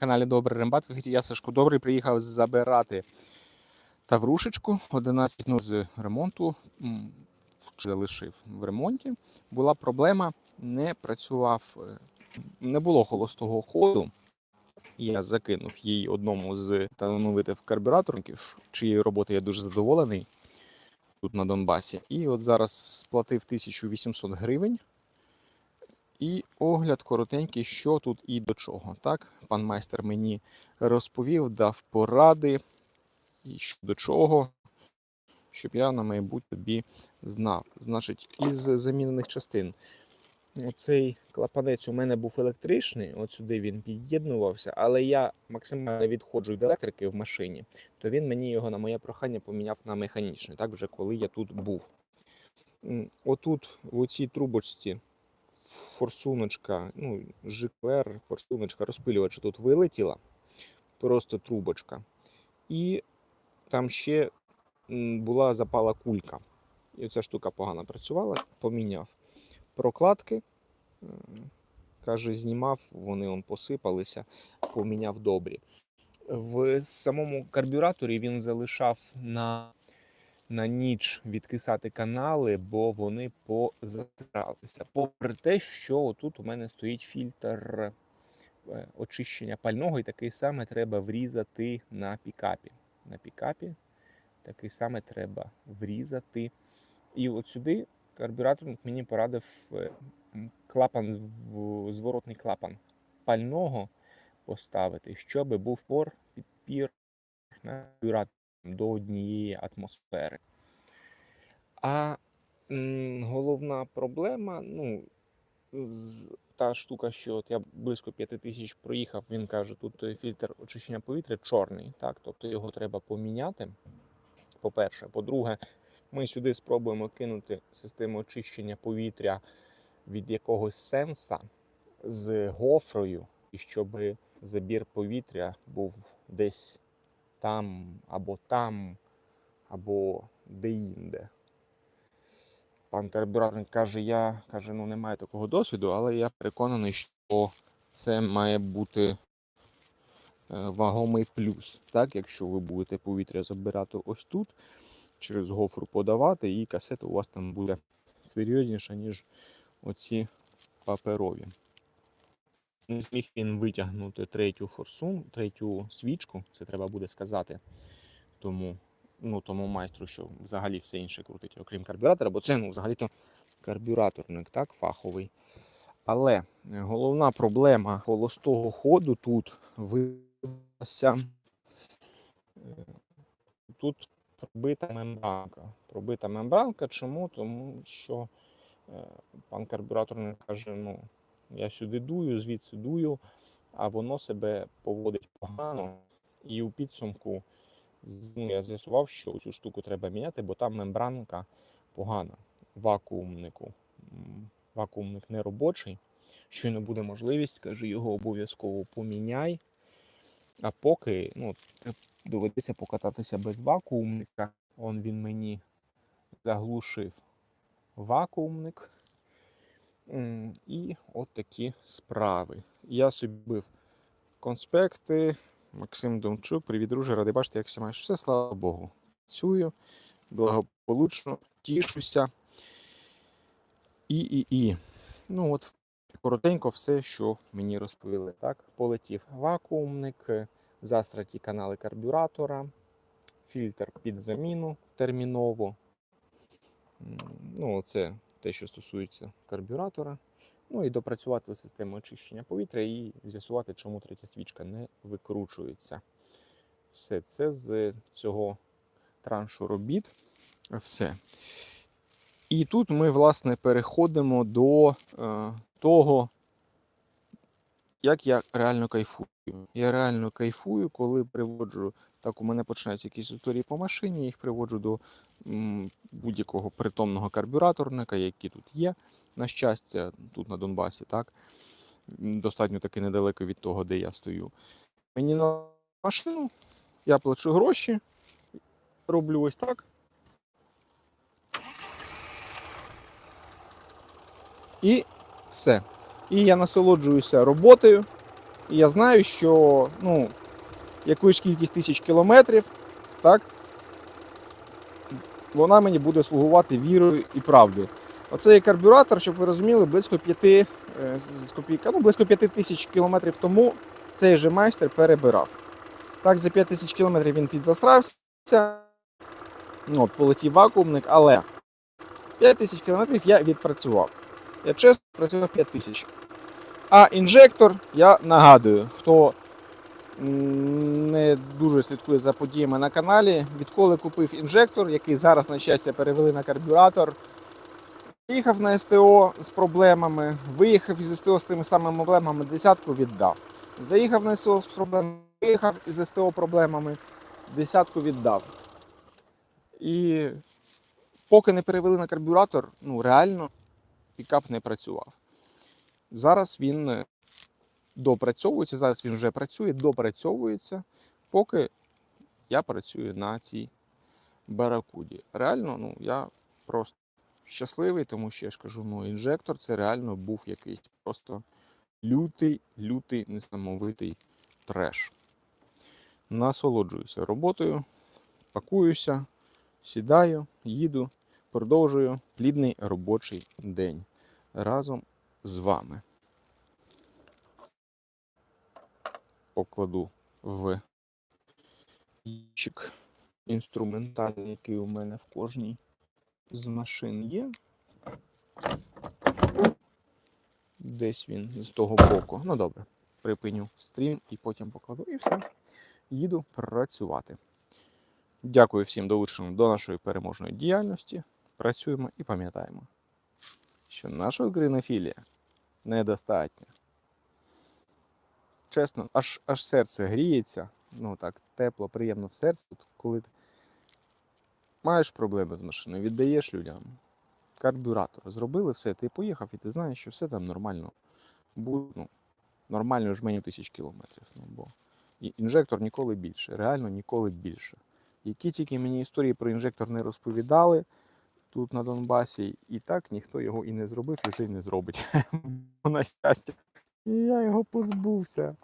каналі Добрий Рембат. Я Сашко Добрий приїхав забирати таврушечку 11 ну, з ремонту. Залишив в ремонті. Була проблема, не працював, е, не було холостого ходу. Я закинув її одному з талановитих карбюраторників, чиєї роботи я дуже задоволений тут на Донбасі. І от зараз сплатив 1800 гривень. І огляд коротенький, що тут і до чого. Так, пан майстер мені розповів, дав поради, і що до чого, щоб я на майбутнє тобі знав. Значить, із замінених частин. Оцей клапанець у мене був електричний, от сюди він під'єднувався, але я максимально відходжу від електрики в машині, то він мені його на моє прохання поміняв на механічний, так вже коли я тут був. Отут, в оцій трубочці, форсуночка, ну, ЖКР, форсуночка розпилювача тут вилетіла, просто трубочка. І там ще була запала кулька. І ця штука погано працювала, поміняв прокладки. Каже, знімав, вони он посипалися, поміняв добрі. В самому карбюраторі він залишав на, на ніч відкисати канали, бо вони позатиралися. Попри те, що тут у мене стоїть фільтр е, очищення пального, і такий саме треба врізати на пікапі. На пікапі такий саме треба врізати. І от сюди карбюраторник мені порадив е, клапан, зворотний клапан пального поставити, щоб був пор підпір на карбюратор до однієї атмосфери. А головна проблема, ну, з- та штука, що от я близько 5 тисяч проїхав, він каже, тут е, фільтр очищення повітря чорний, так, тобто його треба поміняти. По-перше, по-друге, ми сюди спробуємо кинути систему очищення повітря від якогось сенса з гофрою, і щоб забір повітря був десь там, або там, або де-інде. Пан карбюраторник каже, я каже, ну немає такого досвіду, але я переконаний, що це має бути е, вагомий плюс. Так, якщо ви будете повітря забирати ось тут, через гофру подавати, і касета у вас там буде серйозніша, ніж оці паперові. Не зміг він витягнути третю форсун, третю свічку, це треба буде сказати. Тому, ну, тому майстру, що взагалі все інше крутить, окрім карбюратора, бо це ну, взагалі-то карбюраторник, так, фаховий. Але головна проблема холостого ходу тут виявилася. е, Тут пробита мембранка. Пробита мембранка. Чому? Тому що е, пан карбюраторник каже: ну, я сюди дую, звідси дую, а воно себе поводить погано. І у підсумку ну, я з'ясував, що цю штуку треба міняти, бо там мембранка погана. Вакуумнику. Вакуумник не робочий. Щойно буде можливість, каже, його обов'язково поміняй. А поки ну, доведеться покататися без вакуумника. Он він мені заглушив вакуумник. І от такі справи. Я собі бив конспекти. Максим Домчук, привіт, друже, радий бачити, як все маєш. Все, слава Богу. Працюю, благополучно, тішуся. І, і, і. Ну, от коротенько все, що мені розповіли. Так, полетів вакуумник, застраті канали карбюратора, фільтр під заміну терміново. Ну, це те, що стосується карбюратора. Ну і допрацювати систему очищення повітря і з'ясувати, чому третя свічка не викручується. Все це з цього траншу робіт. Все. І тут ми, власне, переходимо до е, того, як я реально кайфую. Я реально кайфую, коли приводжу. Так, у мене починаються якісь історії по машині, їх приводжу до будь-якого притомного карбюраторника, які тут є. На щастя, тут на Донбасі, так. Достатньо таки недалеко від того, де я стою. Мені на машину, я плачу гроші, роблю ось так. І все. І я насолоджуюся роботою. І я знаю, що ну, якусь кількість тисяч кілометрів, так, вона мені буде слугувати вірою і правдою. Оцей карбюратор, щоб ви розуміли, близько 5 е, копійка, ну, близько 5 тисяч кілометрів тому цей же майстер перебирав. Так, за 5 тисяч кілометрів він підзасрався. Ну, от, полетів вакуумник, але 5 тисяч кілометрів я відпрацював. Я чесно працював 5 тисяч. А інжектор, я нагадую, хто не дуже слідкує за подіями на каналі, відколи купив інжектор, який зараз, на щастя, перевели на карбюратор. Їхав на СТО з проблемами, виїхав із СТО з тими самими проблемами, десятку віддав. Заїхав на СТО з проблемами, виїхав із СТО проблемами, десятку віддав. І поки не перевели на карбюратор, ну реально пікап не працював. Зараз він е, допрацьовується, зараз він вже працює, допрацьовується, поки я працюю на цій баракуді. Реально, ну я просто щасливий, тому що я ж кажу, ну інжектор це реально був якийсь просто лютий, лютий, несамовитий треш. Насолоджуюся роботою, пакуюся, сідаю, їду, продовжую плідний робочий день разом з вами. Покладу в ящик інструментальний, який у мене в кожній з машин є. Десь він з того боку. Ну добре, припиню стрім і потім покладу. І все. Їду працювати. Дякую всім долученим до нашої переможної діяльності. Працюємо і пам'ятаємо, що наша гринофілія недостатня. Чесно, аж, аж серце гріється. Ну так, тепло, приємно в серці, коли ти маєш проблеми з машиною, віддаєш людям карбюратор. Зробили все, ти поїхав і ти знаєш, що все там нормально буде. Ну, нормально жменю тисяч кілометрів. Ну, бо інжектор ніколи більше, реально ніколи більше. Які тільки мені історії про інжектор не розповідали тут на Донбасі, і так ніхто його і не зробив, і вже й не зробить. На щастя. Я його позбувся.